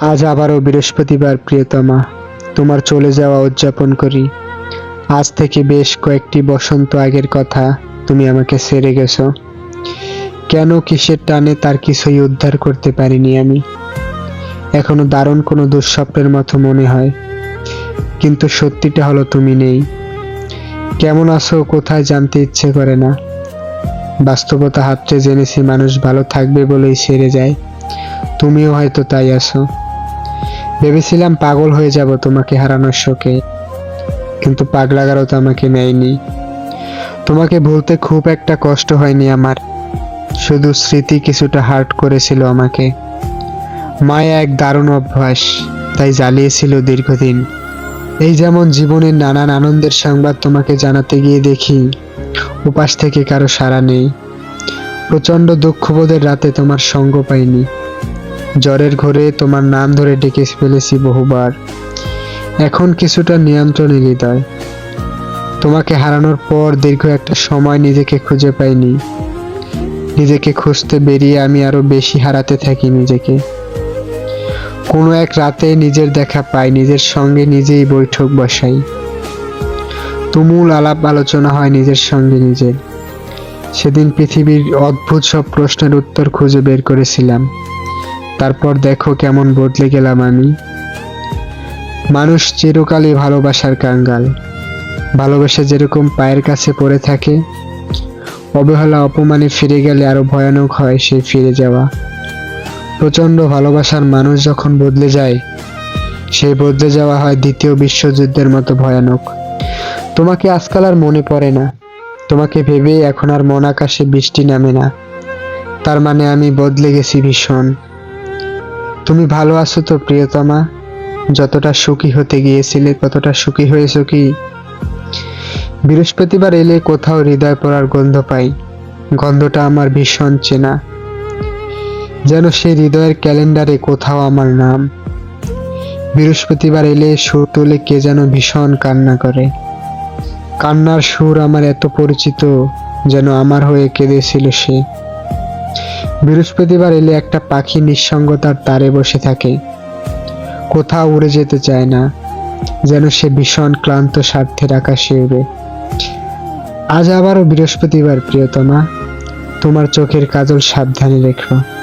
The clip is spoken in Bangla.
আজ আবারও বৃহস্পতিবার, প্রিয়তমা। তোমার চলে যাওয়া উদযাপন করি। আজ থেকে বেশ কয়েকটি বসন্ত আগের কথা তুমি আমাকে ছেড়ে গেছো। কেন কিসের টানে তার কিছুই উদ্ধার করতে পারিনি আমি? এখনও দারুণ কোনো দুঃস্বপ্নের মতো মনে হয়। কিন্তু সত্যিটা হলো তুমি নেই। কেমন আছো, কোথায় জানতে ইচ্ছে করে না। বাস্তবতা হাতড়ে জেনেছি মানুষ ভালো থাকবে বলেই সেরে যায়। তুমিও হয়তো তাই আছো। ভেবেছিলাম পাগল হয়ে যাব তোমাকে হারানোর শোকে, কিন্তু পাগলাগারও তো আমাকে নেয়নি। তোমাকে ভুলতে খুব একটা কষ্ট হয়নি আমার। শুধু স্মৃতি কিছুটা হার্ট করেছিল আমাকে। মায়া এক দারুণ অভ্যাস, তাই জ্বালিয়েছিল দীর্ঘদিন। এই যেমন জীবনের নানান আনন্দের সংবাদ তোমাকে জানাতে গিয়ে দেখি, উপাস থেকে কারও সাড়া নেই। প্রচণ্ড দুঃখবোধের রাতে তোমার সঙ্গ পাইনি। জ্বরের ঘরে তোমার নাম ধরে ডেকে ফেলেছি বহুবার। এখন কিছুটা নিয়ন্ত্রণে হৃদয় তোমাকে হারানোর পর দীর্ঘ একটা সময় নিজেকে খুঁজে পাইনি। নিজেকে খুঁজতে বেরিয়ে আমি আরও বেশি হারাতে থাকি নিজেকে। কোনো এক রাতে নিজের দেখা পাই, নিজের সঙ্গে নিজেই বৈঠক বসাই। তুমুল আলাপ আলোচনা হয় নিজের সঙ্গে নিজের। সেদিন পৃথিবীর অদ্ভুত সব প্রশ্নের উত্তর খুঁজে বের করেছিলাম। তারপর দেখো কেমন বদলে গেলাম আমি। মানুষ চিরকালই ভালোবাসার কাঙ্গাল। ভালোবাসা যেরকম পায়ের কাছে পড়ে থাকে, অবহেলা, অপমানে ফিরে গেলে আরও ভয়ানক হয় সেই ফিরে যাওয়া। প্রচণ্ড ভালোবাসার মানুষ যখন বদলে যায়, সেই বদলে যাওয়া হয় দ্বিতীয় বিশ্বযুদ্ধের মতো ভয়ানক। তোমাকে আজকাল আর মনে পড়ে না। তোমাকে ভেবে এখন আর মন আকাশে বৃষ্টি নামে না। তার মানে আমি বদলে গেছি ভীষণ। তুমি ভালো আছো তো, প্রিয়তমা? যতটা সুখী হতে গিয়েছিলে ততটা সুখী হয়েছো কি? বৃহস্পতিবার এলে কোথাও হৃদয় পড়ার গন্ধ পাই। গন্ধটা আমার ভীষণ চেনা। যেন সেই হৃদয়ের ক্যালেন্ডারে কোথাও আমার নাম। বৃহস্পতিবার এলে সুর তুলে কে যেন ভীষণ কান্না করে। কান্নার সুর আমার এত পরিচিত, যেন আমার হয়ে কেঁদেছিল সে। বৃহস্পতিবার এলে একটা পাখি নিঃসঙ্গতার তারে বসে থাকে। কোথাও উড়ে যেতে চায় না, যেন সে ভীষণ ক্লান্ত স্বার্থের আকাশে উড়ে। আজ আবারও বৃহস্পতিবার, প্রিয়তমা। তোমার চোখের কাজল সাবধানে রেখো।